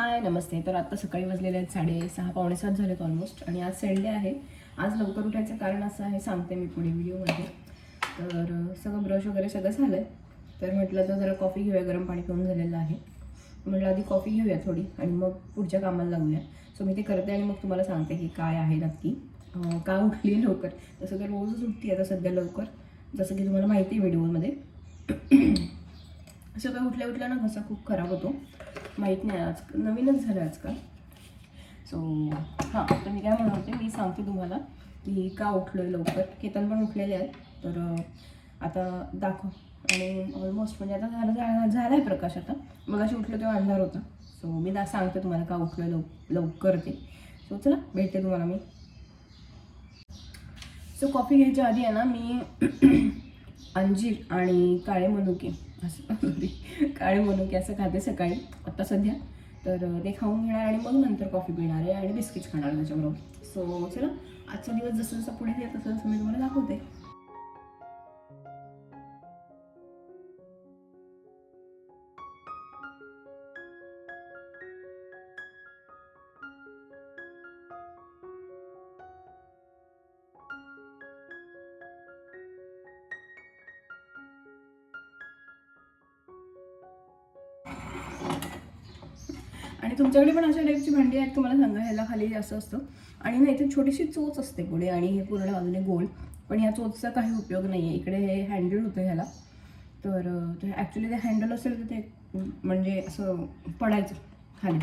हाय नमस्ते. तर आता सकाळी वाजलेले आहेत साडे सहा पावणे सात झालेत ऑलमोस्ट आणि आज संडे आहे. आज लवकर उठायचं कारण असं आहे सांगते मी पुढे व्हिडिओमध्ये. तर सगळं ब्रश वगैरे सगळं झालं आहे तर म्हटलं तर जरा कॉफी घेऊया गरम पाणी पिऊन झालेलं आहे. म्हटलं आधी कॉफी घेऊया थोडी आणि मग पुढच्या कामाला लागूया. सो मी ते करते आणि मग तुम्हाला सांगते की काय आहे नक्की. का उठली आहे लवकर? तसं तर रोजच उठते आता सध्या लवकर. जसं की तुम्हाला माहिती आहे व्हिडिओमध्ये. सगळं उठल्या उठल्या ना घसा खूप खराब होतो. माहीत नाही आज. नवीनच झालं आजकाल. सो हां तर मी काय म्हणत होते मी सांगते तुम्हाला की का उठलो आहे लवकर. केतन पण उठलेले आहेत तर आता दाखव. आणि ऑलमोस्ट म्हणजे आता झालं झालं झाला आहे प्रकाश आता. मग अशी उठलं तेव्हा अंधार होता. सो मी दा सांगते तुम्हाला का उठलो आहे लव लवकर ते. सो चला भेटते तुम्हाला मी. सो कॉफी घ्यायच्या आधी आहे ना मी अंजीर आणि काळे मनुके असं काळे मनुके असं खाते सकाळी आत्ता सध्या. तर ते खाऊन घेणार आणि मग नंतर कॉफी पिणार आहे आणि बिस्किट्स खाणार त्याच्याबरोबर सो चला आजचा दिवस जसं जसं पुढे येत तसं तसं मी तुम्हाला दाखवते. तुमच्याकडे पण अशा टाईपची भांडी आहेत तुम्हाला सांगा ह्याला खाली जास्त असतं. आणि ना इथे छोटीशी चोच असते पुढे आणि हे पूर्ण बाजूने गोल. पण ह्या चोचचा काही उपयोग नाही आहे इकडे हे हँडल होतं ह्याला. तर ॲक्च्युली ते हँडल असेल तर ते म्हणजे असं पडायचं खाली.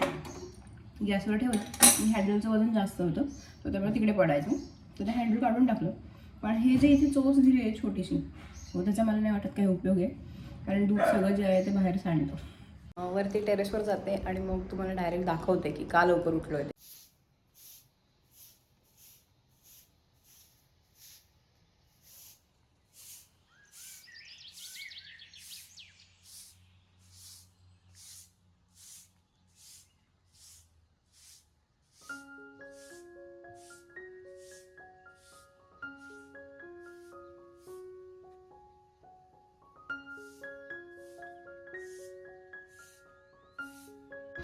गॅसवर ठेवलं. आणि हँडलचं वजन जास्त होतं. तर त्यामुळे तिकडे पडायचं. तर ते हँडल काढून टाकलं. पण हे जे इथे चोच दिली आहे छोटीशी हो त्याचा मला नाही वाटत काही उपयोग आहे. कारण दूध सगळं जे आहे ते बाहेर सांडतं. वरती टेरेसवर जाते आणि मग तुम्हाला डायरेक्ट दाखवते की का लवकर उठलोय आहे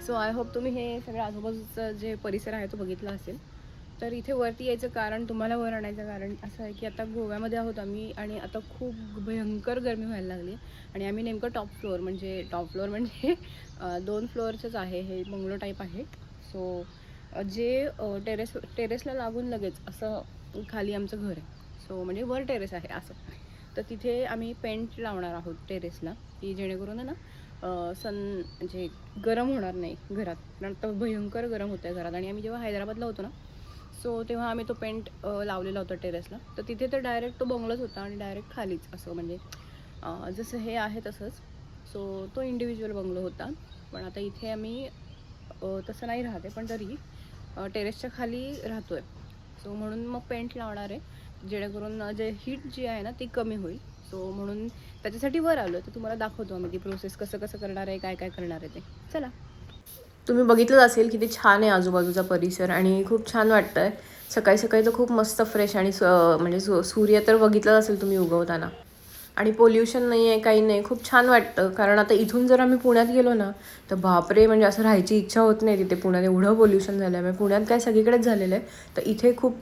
सो आय होप तुम्ही हे सगळं आजूबाजूचं जे परिसर आहे तो बघितला असेल. तर इथे वरती यायचं कारण तुम्हाला वर आणायचं कारण असं आहे की आता गोव्यामध्ये आहोत आम्ही आणि आता खूप भयंकर गरमी व्हायला लागली. आणि आम्ही नेमकं टॉप फ्लोअर म्हणजे टॉप फ्लोअर म्हणजे दोन फ्लोअरचंच आहे हे बंगलो टाईप आहे. सो जे टेरेस टेरेसला लागून लगेच असं खाली आमचं घर आहे. सो म्हणजे वर टेरेस आहे असं. तर तिथे आम्ही पेंट लावणार आहोत टेरेसला की जेणेकरून आहे ना सन म्हणजे गरम होणार नाही घरात. कारण तर भयंकर गरम होतं आहे घरात. आणि आम्ही जेव्हा हैदराबादला होतो ना सो तेव्हा आम्ही तो पेंट लावलेला होता टेरेसला. तर तिथे तर डायरेक्ट तो बंगलोच होता आणि डायरेक्ट खालीच असं म्हणजे जसं हे आहे तसंच. सो तो इंडिव्हिज्युअल बंगलो होता. पण आता इथे आम्ही तसं नाही राहते पण तरी टेरेसच्या खाली राहतो आहे सो म्हणून मग पेंट लावणार आहे. जेणेकरून जे हीट जी आहे ना ती कमी होईल. असतो म्हणून त्याच्यासाठी वर आलो तर तुम्हाला दाखवतो आम्ही ती प्रोसेस कसं कसं करणार आहे काय काय करणार आहे ते. चला. तुम्ही बघितलंच असेल किती छान आहे आजूबाजूचा परिसर आणि खूप छान वाटतं आहे सकाळी सकाळी तर खूप मस्त फ्रेश आणि म्हणजे सु सूर्य तर बघितलं असेल तुम्ही उगवताना. आणि पोल्युशन नाही आहे काही नाही खूप छान वाटतं. कारण आता इथून जर आम्ही पुण्यात गेलो ना तर बापरे म्हणजे असं राहायची इच्छा होत नाही तिथे. पुण्यात एवढं पोल्युशन झालं आहे पुण्यात काय सगळीकडेच झालेलं आहे. तर इथे खूप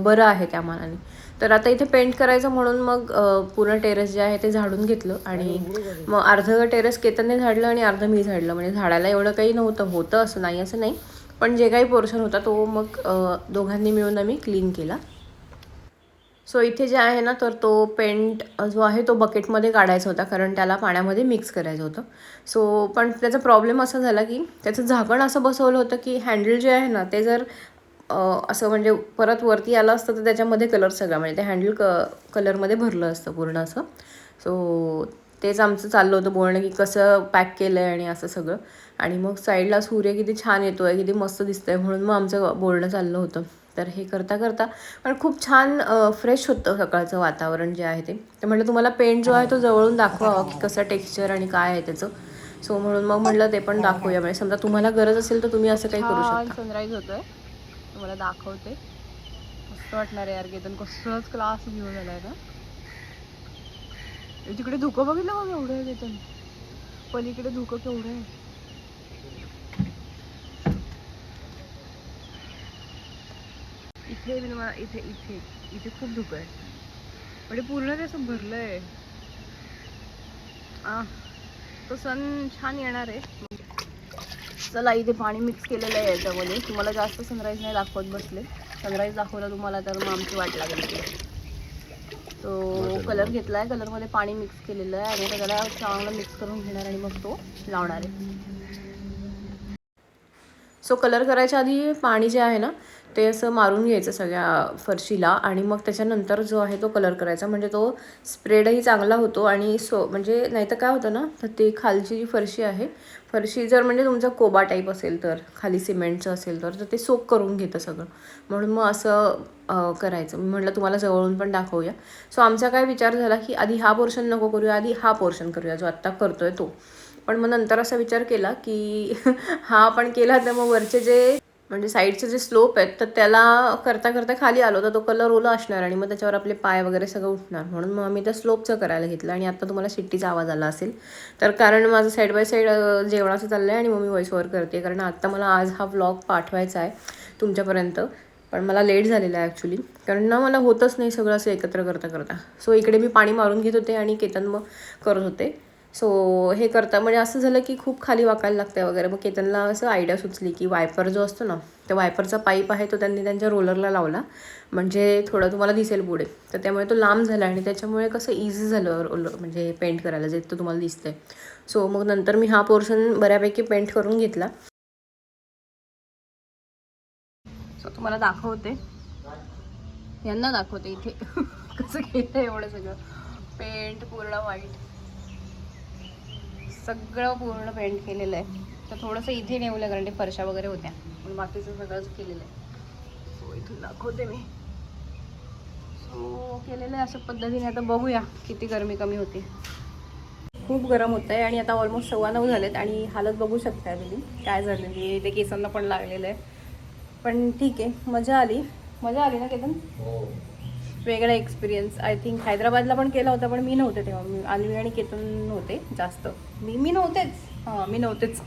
बरं आहे त्या मानाने. तर आता इथे पेंट करायचं म्हणून मग पूर्ण टेरेस जे आहे ते झाडून घेतलं आणि मग अर्धं टेरेस केतनने झाडलं आणि अर्धं मी झाडलं. म्हणजे झाडायला एवढं काही नव्हतं होतं असं नाही असं नाही. पण जे काही पोर्शन होता तो मग दोघांनी मिळून आम्ही क्लीन केला. सो इथे जे आहे ना तर तो पेंट जो आहे तो बकेटमध्ये काढायचा होता कारण त्याला पाण्यामध्ये मिक्स करायचं होतं. सो पण त्याचा प्रॉब्लेम असा झाला की त्याचं झाकण असं बसवलं होतं की हँडल जे आहे ना ते जर असं म्हणजे परत वरती आलं असतं तर त्याच्यामध्ये कलर सगळा म्हणजे ते हँडल क कलरमध्ये भरलं असतं पूर्ण असं. सो तेच आमचं चाललं होतं बोलणं की कसं पॅक केलं आहे आणि असं सगळं. आणि मग साईडला सूर्य किती छान येतो आहे किती मस्त दिसतंय म्हणून मग आमचं बोलणं चाललं होतं. तर हे करता करता पण खूप छान फ्रेश होतं सकाळचं वातावरण जे आहे ते. तर म्हटलं तुम्हाला पेंट जो आहे तो जवळून दाखवावा की कसं टेक्स्चर आणि काय आहे त्याचं. सो म्हणून मग म्हटलं ते पण दाखवूया. म्हणजे समजा तुम्हाला गरज असेल तर तुम्ही असं काही करू शकता. सनराईज होतोय. तुम्हाला दाखवते. मस्त वाटणार आहे यार गेदन कसच क्लास घेऊन झालाय ना. तिकडे धुकं बघितलं मग एवढं आहे पलीकडे धुकं केवढं आहे. इथे मला इथे इथे इथे खूप धुकं आहे. म्हणजे पूर्ण ते असं भरलं आहे तो सण छान येणार आहे. चला इथे पाणी मिक्स केलेलं आहे याच्यामध्ये. तुम्हाला जास्त सनराईज नाही दाखवत बसले. सनराईज दाखवला तुम्हाला तर मग आमची वाट लागेल. तो कलर घेतला आहे कलरमध्ये पाणी मिक्स केलेलं आहे आणि आता त्याला चांगलं मिक्स करून घेणार आणि मग तो लावणार आहे. सो कलर करायच्या आधी पाणी जे आहे ना ते असं मारून घ्यायचं सगळ्या फरशीला आणि मग त्याच्यानंतर जो आहे तो कलर करायचा. म्हणजे तो स्प्रेडही चांगला होतो आणि सो म्हणजे नाही तर काय होतं ना तर ते खालची जी फरशी आहे फरशी जर म्हणजे तुमचा कोबा टाईप असेल तर खाली सिमेंटचं असेल तर तर ते सोक करून घेतं सगळं. म्हणून मग असं करायचं. मी म्हटलं तुम्हाला जवळून पण दाखवूया. सो आमचा काय विचार झाला की आधी हा पोर्शन नको करूया आधी हा पोर्शन करूया जो आत्ता करतोय तो. पण मग नंतर असा विचार केला की हा आपण केला तर मग वरचे जे म्हणजे साईडचे जे स्लोप आहेत तर त्याला करता करता खाली आलो तर तो कलर ओला असणार आणि मग त्याच्यावर आपले पाय वगैरे सगळं उठणार. म्हणून मग आम्ही त्या स्लोपचं करायला घेतलं आणि आता तुम्हाला शिट्टीचा आवाज आला असेल. तर कारण माझं साईड बाय साईड जेवणाचं चाललं आहे आणि मग मी व्हॉइस ओव्हर करते कारण आत्ता मला आज हा व्लॉग पाठवायचा आहे तुमच्यापर्यंत. पण मला लेट झालेला आहे ॲक्च्युली कारण ना मला होतच नाही सगळं असं एकत्र करता करता. सो इकडे मी पाणी मारून घेत होते आणि केतन मग करत होते. सो हे करता म्हणजे असं झालं की खूप खाली वाकायला लागतं वगैरे. मग केतनला असं आयडिया सुचली की वायपर जो असतो ना त्या वायपरचा पाईप आहे तो त्यांनी त्यांच्या रोलरला लावला. म्हणजे थोडं तुम्हाला दिसेल पुढे. तर त्यामुळे तो लांब झाला आणि त्याच्यामुळे कसं इझी झालं रोलर म्हणजे पेंट करायला जे तो तुम्हाला दिसतंय. सो मग नंतर मी हा पोर्शन बऱ्यापैकी पेंट करून घेतला. सो तुम्हाला दाखवते. यांना दाखवते इथे. कसं केलं एवढं सगळं. पेंट पूर्ण वाईट सगळं पूर्ण पेंट केलेलं आहे. तर थोडंसं इथे नेवलं कारण ते फरशा वगैरे होत्या. पण बाकीचं सगळंच केलेलं आहे. सो इथून दाखवते मी. सो केलेलं आहे अशा पद्धतीने. आता बघूया किती गरमी कमी होते. खूप गरम होत आहे आणि आता ऑलमोस्ट सव्वा नऊ झालेत आणि हालत बघू शकताय तुम्ही. काय झालेली ते? केसांना पण लागलेलं आहे. पण ठीक आहे. मजा आली. मजा आली ना केतन? हो. वेगळा एक्सपिरियन्स आय थिंक हैदराबादला पण केला होता पण मी नव्हते तेव्हा. मी आली आणि केतन नव्हते जास्त. मी मी नव्हतेच. हां मी नव्हतेच.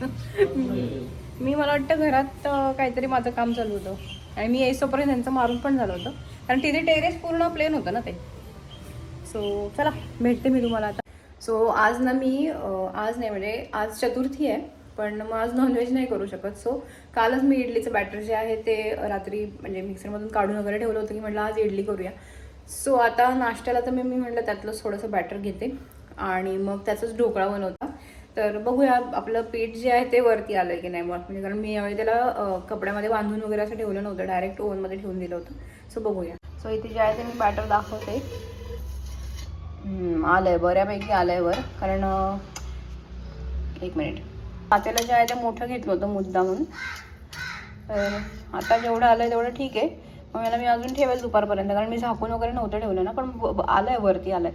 मी मला वाटतं घरात काहीतरी माझं काम चालू होतं. आणि मी यायचोपर्यंत त्यांचं मारून पण झालं होतं. कारण तिथे टेरेस पूर्ण प्लेन होतं ना ते. सो चला भेटते मी तुम्हाला आता. सो आज ना मी आज नाही म्हणजे आज चतुर्थी आहे पण मग आज नॉनव्हेज नाही करू शकत. सो कालच मी इडलीचं बॅटर जे आहे ते रात्री म्हणजे मिक्सरमधून काढून वगैरे ठेवलं होतं की म्हटलं आज इडली करूया. सो आता नाश्त्याला तर मी मी म्हटलं त्यातलंच थोडंसं बॅटर घेते. आणि मग त्याचाच ढोकळा बनवता. तर बघूया आपलं पीठ जे आहे ते वरती आलं की नाही. मग म्हणजे कारण मी यावेळी त्याला कपड्यामध्ये बांधून वगैरे असं ठेवलं नव्हतं. डायरेक्ट ओव्हनमध्ये ठेवून दिलं होतं. सो बघूया. सो इथे जे आहे ते मी बॅटर दाखवते. आलं आलंय. बऱ्यापैकी आलंय वर. कारण एक मिनिट पातेला जे आहे ते मोठं घेतलं होतं मुद्दा म्हणून तर आता जेवढं आलंय तेवढं ठीक आहे. मग याला मी अजून ठेवेल दुपारपर्यंत कारण मी झाकून वगैरे नव्हतं ठेवलं ना पण ब- ब- आलंय वरती आलंय.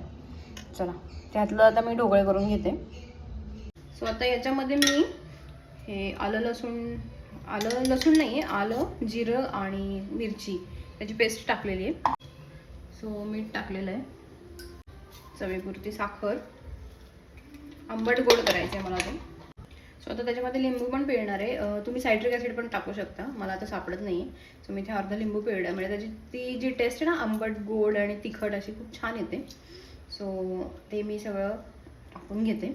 चला त्यातलं आता मी ढोकळे करून घेते. सो आता याच्यामध्ये मी हे आलं लसूण आलं लसूण नाही आहे आलं जिरं आणि मिरची त्याची पेस्ट टाकलेली आहे. सो मीठ टाकलेलं आहे. चवीपुरती साखर. आंबट गोड करायचं आहे मला ते सो आता त्याच्यामध्ये लिंबू पण पिळणार आहे. तुम्ही सायट्रिक ॲसिड पण टाकू शकता. मला आता सापडत नाही आहे सो मी इथे अर्धा लिंबू पिळलं. म्हणजे त्याची ती जी टेस्ट आहे ना आंबट गोड आणि तिखट अशी खूप छान येते. सो ते मी सगळं टाकून घेते.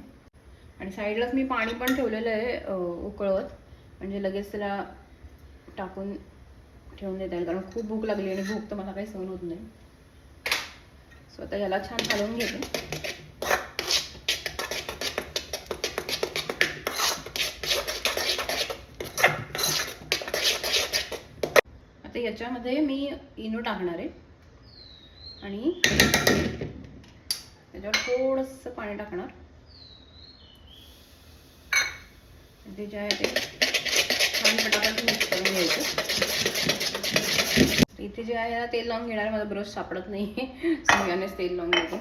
आणि साईडलाच मी पाणी पण ठेवलेलं आहे उकळत. उकळवत म्हणजे लगेच त्याला टाकून ठेवून देता येईल. कारण खूप भूक लागली आणि भूक तर मला काही सहन होत नाही. सो आता याला छान हलवून घेते. आता याच्यामध्ये मी इनो टाकणार आहे. आणि त्याच्यावर थोडंसं पाणी टाकणार. ते जे आहे ते छान पटापट मिक्स करून घ्यायचं. इथे जे आहे तेल लावून घेणार मला ब्रश सापडत नाही सगळ्यानेच तेल लावून घेते.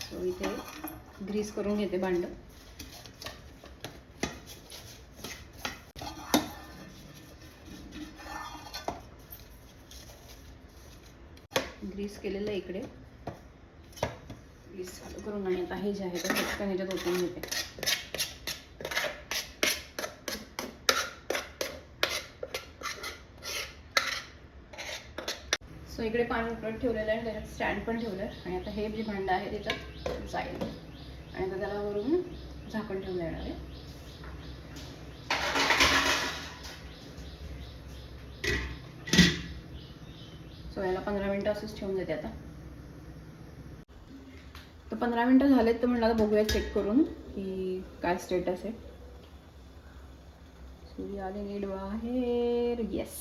सो इथे ग्रीस करून घेते भांडं. मिक्स केलेलं आहे इकडे. प्लीज चालू करून नाही आता हे जे आहे ते पटकन ह्याच्यात ओतून घेते. सो इकडे पाणी उकळत ठेवलेलं आहे त्याच्यात स्टँड पण ठेवलं आहे आणि आता हे जे भांडं आहे त्याच्यात जाईल. आणि आता त्याला वरून झाकण ठेवून येणार आहे. सो याला पंधरा मिनटं असंच ठेवून देते आता. तर पंधरा मिनटं झालेत तर म्हणलं आता बघूया चेक करून की काय स्टेटस आहे. सूर्य आले नीट बाहेर. येस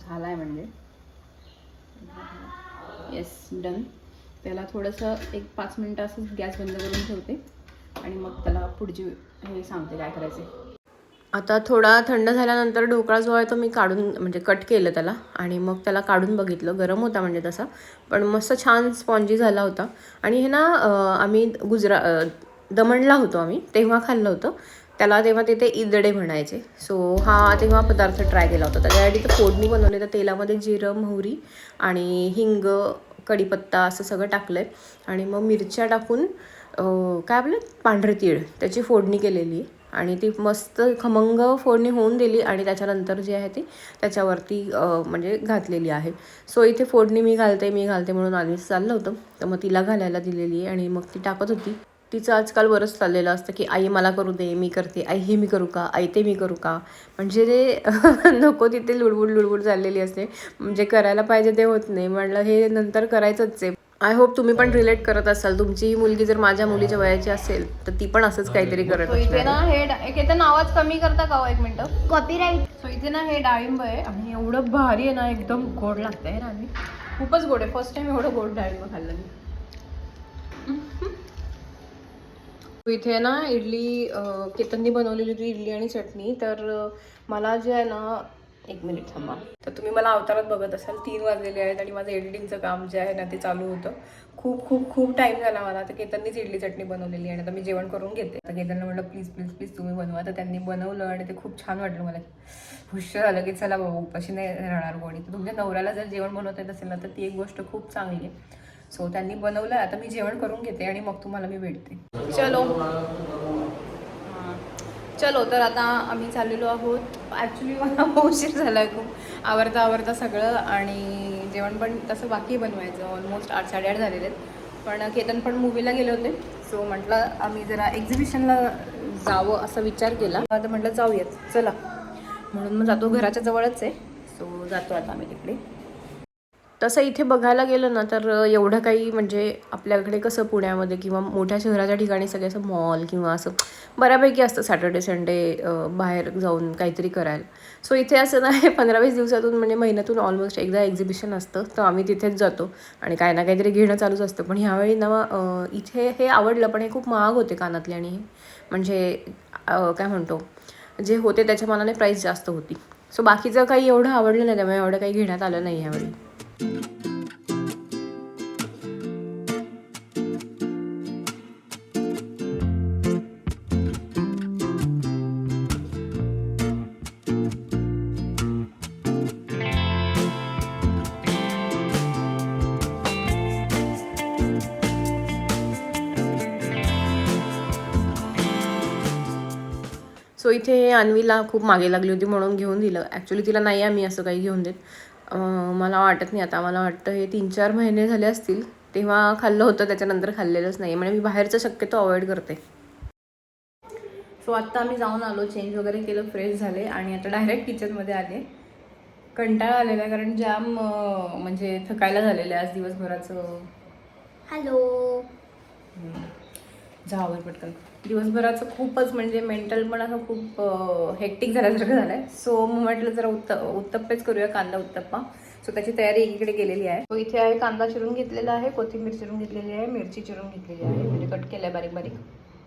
झाला आहे म्हणजे. येस डन त्याला थोडंसं एक पाच मिनटं असंच गॅस बंद करून ठेवते. आणि मग त्याला पुढची हे सांगते काय करायचे आता थोडा थंड झाल्यानंतर ढोकळा जो आहे तो मी काढून म्हणजे कट केलं त्याला आणि मग त्याला काढून बघितलं. गरम होता म्हणजे तसा पण मस्त छान स्पॉन्जी झाला होता. आणि हे ना आम्ही गुजरा दमणला होतो आम्ही तेव्हा खाल्लं होतं. त्याला तेव्हा तिथे इदडे म्हणायचे. सो हा तेव्हा पदार्थ ट्राय केला होता. त्याच्यासाठी तर फोडणी बनवली. तर तेलामध्ये जिरं मोहरी आणि हिंग कढीपत्ता असं सगळं टाकलं आहे आणि मग मिरच्या टाकून काय आपलं? पांढरे तीळ त्याची फोडणी केलेली आहे. आणि ती मस्त खमंग फोडणी होऊन दिली आणि त्याच्यानंतर जी आहे ती त्याच्यावरती म्हणजे घातलेली आहे. सो इथे फोडणी मी घालते मी घालते म्हणून आधीच चाललं होतं. तर मग तिला घालायला दिलेली आहे आणि मग ती टाकत होती. तिचं आजकाल बरंच चाललेलं असतं की आई मला करू दे मी करते. आई हे मी करू का? आई ते मी करू का? म्हणजे ते नको तिथे लुडबुड लुडबुड चाललेली असते. म्हणजे करायला पाहिजे ते होत नाही. म्हणलं हे नंतर करायचंच आहे. आय होप तुम्ही पण रिलेट करत असाल. तुमची ही मुलगी जर माझ्या मुलीच्या वयाची असेल तर ती पण असंच काहीतरी करत इथे ना हे एक इथे आवाज कमी करता का हो एक मिनिट? कॉपीराईट सो इथे ना हे डाळिंब आहे आणि एवढं भारी आहे ना एकदम गोड लागतंय ना आणि खूपच गोड आहे. फर्स्ट टाइम एवढं गोड डाळिंब खाल्लं मी. इथे ना इडली केतननी बनवलेली होती इडली आणि चटणी. तर मला जे आहे ना एक मिनिट थांबा. तर तुम्ही मला अवतारात बघत असाल तीन वाजलेले आहेत आणि माझं एडिटिंगचं काम जे आहे ना ते चालू होतं. खूप खूप खूप टाईम झाला मला. तर केतननीच इडली चटणी बनवलेली आणि आता मी जेवण करून घेते. तर केतनला म्हटलं प्लीज प्लीज प्लीज तुम्ही बनवा. तर त्यांनी बनवलं आणि ते खूप छान वाटलं मला. खुश झालं की चला बाबा उपाशी नाही राहणार कोणी. तर तुमच्या नवऱ्याला जर जेवण बनवता येत असेल ना तर ती एक गोष्ट खूप चांगली आहे. सो त्यांनी बनवलं आता मी जेवण करून घेते आणि मग तुम्हाला मी भेटते. चलो. चलो तर आता आम्ही चाललेलो आहोत. ॲक्च्युली मला उशीर झाला आहे खूप. आवरता आवरता सगळं आणि जेवण पण तसं बाकी बनवायचं. ऑलमोस्ट आठ साडेआठ झालेले आहेत. पण केतन पण मूवीला गेले होते. सो म्हटलं आम्ही जरा एक्झिबिशनला जावं असा विचार केला. आता म्हटलं जाऊयात. चला. म्हणून मग जातो. घराच्या जवळच आहे. सो जातो आता आम्ही तिकडे. तसं इथे बघायला गेलं ना तर एवढं काही म्हणजे आपल्याकडे कसं पुण्यामध्ये किंवा मोठ्या शहराच्या ठिकाणी सगळे असं मॉल किंवा असं बऱ्यापैकी असतं सॅटर्डे संडे बाहेर जाऊन काहीतरी करायला. सो इथे असं नाही पंधरा वीस दिवसातून म्हणजे महिन्यातून ऑलमोस्ट एकदा एक्झिबिशन असतं तर आम्ही तिथेच जातो. आणि काही ना काहीतरी घेणं चालूच असतं. पण ह्यावेळी ना इथे हे आवडलं पण हे खूप महाग होते कानातले आणि हे म्हणजे काय म्हणतो जे होते त्याच्या मनाने प्राईस जास्त होती. सो बाकीचं काही एवढं आवडलं नाही त्यामुळे एवढं काही घेण्यात आलं नाही ह्यावेळी. सो इथे अन्वीला खूप मागे लागली होती म्हणून घेऊन दिलं. ॲक्च्युली तिला नाही आम्ही असं काही घेऊन देत. मला वाटत नाही आता. मला वाटतं हे तीन चार महिने झाले असतील तेव्हा खाल्लं होतं त्याच्यानंतर खाल्लेलंच नाही. म्हणजे मी बाहेरचं शक्यतो अवॉइड करते. सो आत्ता आम्ही जाऊन आलो चेंज वगैरे केलं फ्रेश झाले आणि आता डायरेक्ट किचनमध्ये आले. कंटाळा आलेला आहे कारण जाम म्हणजे थकायला झालेलं आहे आज दिवसभराचं. हॅलो जावं पटकन. दिवसभराचं खूपच म्हणजे मेंटल पण असं खूप हेक्टिक झाल्यासारखं झालं आहे सो मग म्हटलं जरा उत्त उत्तप्पेच करूया कांदा उत्तप्पा. सो त्याची तयारी एकीकडे केलेली आहे. सो इथे आहे कांदा चिरून घेतलेला आहे कोथिंबीर चिरून घेतलेली आहे मिरची चिरून घेतलेली आहे म्हणजे कट केलं आहे बारीक बारीक.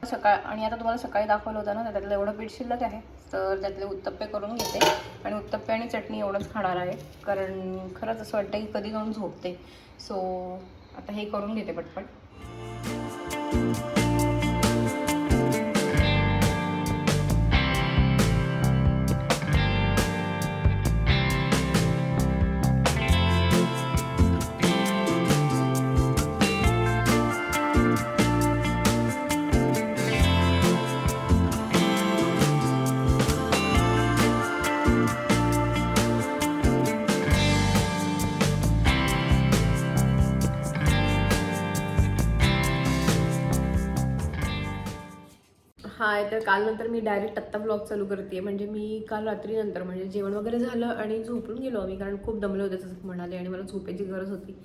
सकाळ आणि आता तुम्हाला सकाळी दाखवलं होतं ना त्यातलं एवढं पीठ शिल्लक आहे. तर त्यातले उत्तप्पे करून घेते. आणि उत्तप्पे आणि चटणी एवढंच खाणार आहे. कारण खरंच असं वाटतं की कधी जाऊन झोपते. सो आता हे करून घेते पटपट. हाय तर काल नंतर मी डायरेक्ट आत्ता ब्लॉग चालू करते म्हणजे मी काल रात्री नंतर म्हणजे जेवण वगैरे झालं आणि झोपून गेलो आम्ही कारण खूप दमले होते तसं म्हणाले आणि मला झोपेची गरज होती.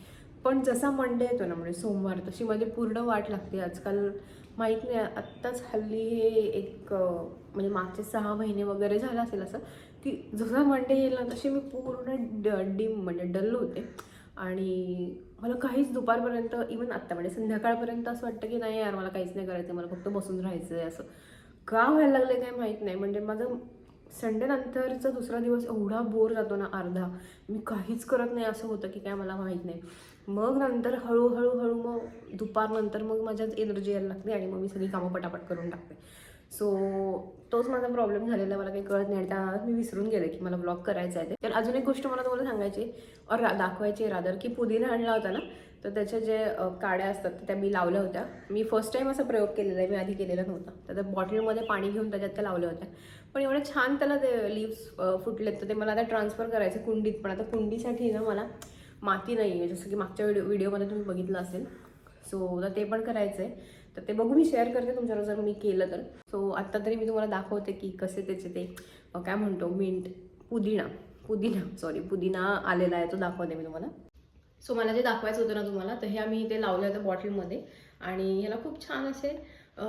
पण जसा मंडे येतो ना म्हणजे सोमवार तशी माझी पूर्ण वाट लागते. आजकाल माहीत नाही आत्ताच हल्ली हे एक म्हणजे मागचे सहा महिने वगैरे झालं असेल असं की जसा मंडे येईल ना तशी मी पूर्ण ड डिम म्हणजे डल होते. आणि मला काहीच दुपारपर्यंत इवन आत्ता म्हणजे संध्याकाळपर्यंत असं वाटतं की नाही यार मला काहीच नाही करायचं मला फक्त बसून राहायचं आहे असं. का व्हायला लागलं काय माहीत नाही म्हणजे माझं संडे नंतरचा दुसरा दिवस एवढा बोर जातो ना अर्धा. मी काहीच करत नाही असं होतं की काय मला माहीत नाही. मग नंतर हळूहळू हळू मग दुपारनंतर मग माझ्यात एनर्जी यायला लागते आणि मग मी सगळी कामं पटापट करून टाकते. सो तोच माझा प्रॉब्लेम झालेला आहे मला काही कळत नाही. त्या मी विसरून गेले की मला ब्लॉग करायचा आहे ते. तर अजून एक गोष्ट मला तुम्हाला सांगायची और रा दाखवायची रादर की पुदिना आणला होता ना तर त्याच्या जे काड्या असतात त्या मी लावल्या होत्या. मी फर्स्ट टाईम असा प्रयोग केलेला आहे मी आधी केलेला नव्हता. तर त्या बॉटलमध्ये पाणी घेऊन त्याच्यात त्या लावल्या होत्या. पण एवढं छान त्याला ते लिव्स फुटलेत तर ते मला आता ट्रान्सफर करायचे कुंडीत. पण आता कुंडीसाठी ना मला माती नाही आहे जसं की मागच्या व्हिडिओ व्हिडिओमध्ये तुम्ही बघितलं असेल. सो तर ते पण करायचं आहे तर ते बघू मी शेअर करते तुमच्यावर जर मी केलं तर. सो आत्ता तरी मी तुम्हाला दाखवते की कसे त्याचे ते काय म्हणतो मिंट पुदिना पुदिना सॉरी पुदिना आलेला आहे तो दाखवते मी तुम्हाला. सो मला जे दाखवायचं होतं ना तुम्हाला तर हे आम्ही इथे लावलं होतं बॉटलमध्ये आणि ह्याला खूप छान असे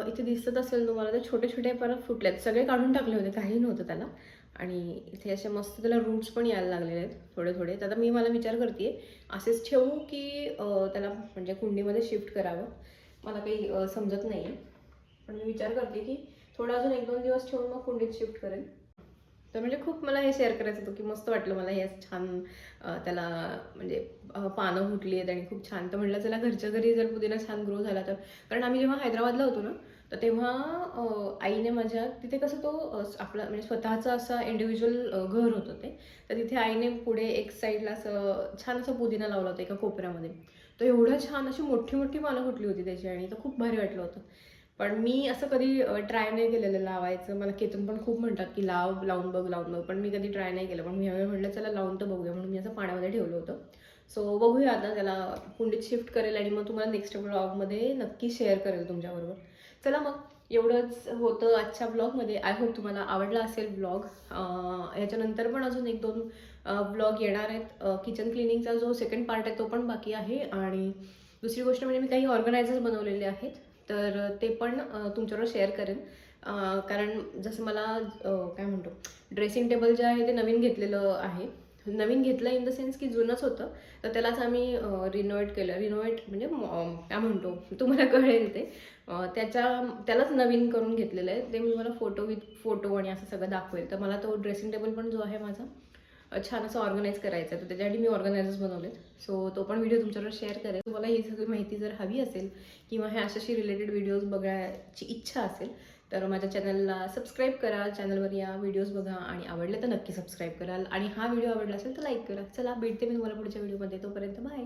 इथे दिसत असेल तुम्हाला ते छोटे छोटे परत फुटलेत. सगळे काढून टाकले होते काही नव्हतं त्याला. आणि इथे असे मस्त त्याला रूट्स पण यायला लागलेले आहेत थोडे थोडे. तर आता मी मला विचार करते असेच ठेवू की त्याला म्हणजे कुंडीमध्ये शिफ्ट करावं? मला काही समजत नाही. आहे पण मी विचार करते की थोडं अजून एक दोन दिवस ठेवून मग कुंडीत शिफ्ट करेन. तर म्हणजे खूप मला हे शेअर करायचं होतं की मस्त वाटलं मला हे छान त्याला म्हणजे पानं फुटली आहेत आणि खूप छान. तर म्हटलं चला घरच्या घरी जर पुदिना छान ग्रो झाला तर. कारण आम्ही जेव्हा हैदराबादला होतो ना तर तेव्हा आईने माझ्या तिथे कसं तो आपला म्हणजे स्वतःचा असा इंडिव्हिज्युअल घर होतं ते. तर तिथे आईने पुढे एक साईडला असं छान असं पुदिना लावला होता एका कोपऱ्यामध्ये. तर एवढं छान अशी मोठी मोठी पानं फुटली होती त्याची आणि तर खूप भारी वाटलं होतं. पण मी असं कधी ट्राय नाही केलेलं लावायचं. मला केतन पण खूप म्हणतात की लाव लावून बघ लावून बघ. पण मी कधी ट्राय नाही केलं. पण मी ह्यावेळी म्हटलं चला लावून तर बघूया. म्हणून मी असं पाण्यामध्ये ठेवलं होतं. सो बघूया आता त्याला कुंडीत शिफ्ट करेल आणि मग तुम्हाला नेक्स्ट ब्लॉगमध्ये नक्की शेअर करेल तुमच्याबरोबर. चला मग एवढंच होतं आजच्या ब्लॉगमध्ये आय होप तुम्हाला आवडला असेल ब्लॉग याच्यानंतर पण अजून एक दोन ब्लॉग येणार आहेत. किचन क्लिनिंगचा जो सेकंड पार्ट आहे तो पण बाकी आहे. आणि दुसरी गोष्ट म्हणजे मी काही ऑर्गनायझर्स बनवलेले आहेत. तर ते पण तुमच्याबरोबर शेअर करेन. कारण जसं मला काय म्हणतो ड्रेसिंग टेबल जे आहे ते नवीन घेतलेलं आहे. नवीन घेतलं इन द सेन्स की जुनंच होतं. तर त्यालाच आम्ही रिनोवेट केलं. रिनोवेट म्हणजे काय म्हणतो तुम्हाला कळेल ते. त्याच्या त्यालाच नवीन करून घेतलेलं आहे. ते मी तुम्हाला फोटो विथ फोटो आणि असं सगळं दाखवेल. तर मला तो ड्रेसिंग टेबल पण जो आहे माझा छान असं ऑर्गनाईज करायचं आहे तर त्याच्यासाठी मी ऑर्गनायझर्स बनवले सो तो पण व्हिडिओ तुमच्यावर शेअर करेल. तुम्हाला ही सगळी माहिती जर हवी असेल किंवा ह्या अशाशी रिलेटेड व्हिडिओज बघायची इच्छा असेल तर माझ्या चॅनलला सबस्क्राईब करा. चॅनलवर या व्हिडिओज बघा आणि आवडले तर नक्की सबस्क्राईब कराल. आणि हा व्हिडिओ आवडला असेल तर लाईक करा. चला भेटते मी तुम्हाला पुढच्या व्हिडिओमध्ये तोपर्यंत बाय